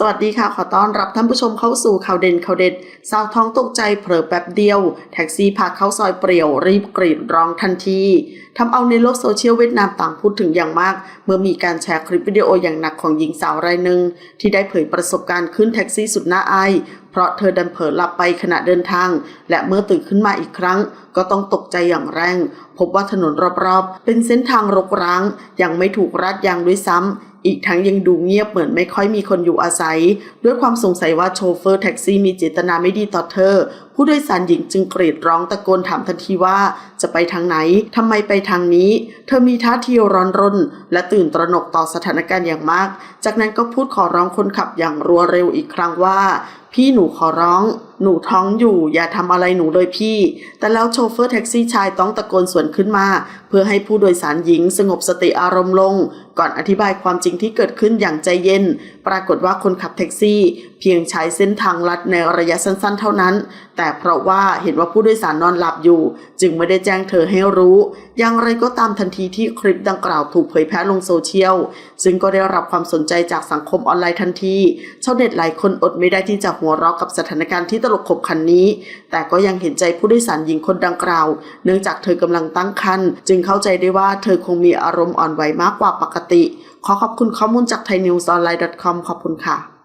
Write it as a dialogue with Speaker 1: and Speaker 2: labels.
Speaker 1: สวัสดีค่ะ ขอต้อนรับท่านผู้ชมเข้าสู่ข่าวเด่นข่าวเด็ด สาวท้องตกใจเผลอแป๊บเดียว แท็กซี่พาเข้าซอยเปรี่ยวรีบกรีดร้องทันทีทำเอาในโลกโซเชียลเวียดนามต่างพูดถึงอย่างมาก เมื่อมีการแชร์คลิปวิดีโออย่างหนักของหญิงสาวรายหนึ่งที่ได้เผยประสบการณ์ขึ้นแท็กซี่สุดน่าอายเพราะเธอดันเผลอหลับไปขณะเดินทาง และเมื่อตื่นขึ้นมาอีกครั้ง ก็ต้องตกใจอย่างแรง พบว่าถนนรอบๆ เป็นเส้นทางรกร้าง ยังไม่ถูกรัดยางด้วยซ้ำอีกทั้งยังดูเงียบเหมือนไม่ค่อยมีคนอยู่อาศัย ด้วยความสงสัยว่าโชเฟอร์แท็กซี่มีเจตนาไม่ดีต่อเธอ ผู้โดยสารหญิงจึงกรีดร้องตะโกนถามทันทีว่าจะไปทางไหนทำไมไปทางนี้ เธอมีท่าทีร้อนรน และตื่นตระหนกต่อสถานการณ์อย่างมาก จากนั้นก็พูดขอร้องคนขับอย่างรัวเร็วอีกครั้งว่าพี่หนูขอร้องหนูท้องอยู่อย่าทำอะไรหนูเลยพี่ แต่แล้วโชเฟอร์แท็กซี่ชายต้องตะโกนสวนขึ้นมา เพื่อให้ผู้โดยสารหญิงสงบสติอารมณ์ลง ก่อนอธิบายความจริงที่เกิดขึ้นอย่างใจเย็น ปรากฏว่าคนขับแท็กซี่ เพียงใช้เส้นทางลัดในระยะสั้นๆ เท่านั้น แต่เพราะว่าเห็นว่าผู้โดยสารนอนหลับอยู่ จึงไม่ได้แจ้งเธอให้รู้ อย่างไรก็ตามทันทีที่คลิปดังกล่าวถูกเผยแพร่ลงโซเชียล ซึ่งก็ได้รับความสนใจจากสังคมออนไลน์ทันทีชาวเน็ตหลายคนอดไม่ได้ที่จะหัวเราะกับสถานการณ์ที่ตลกขบขันนี้ แต่ก็ยังเห็นใจผู้โดยสารหญิงคนดังกล่าว เนื่องจากเธอกำลังตั้งครรภ์จึงเข้าใจได้ว่าเธอคงมีอารมณ์อ่อนไหวมากกว่าปกติ ขอขอบคุณข้อมูลจากไทยนิวส์ออนไลน์ com ขอบคุณค่ะ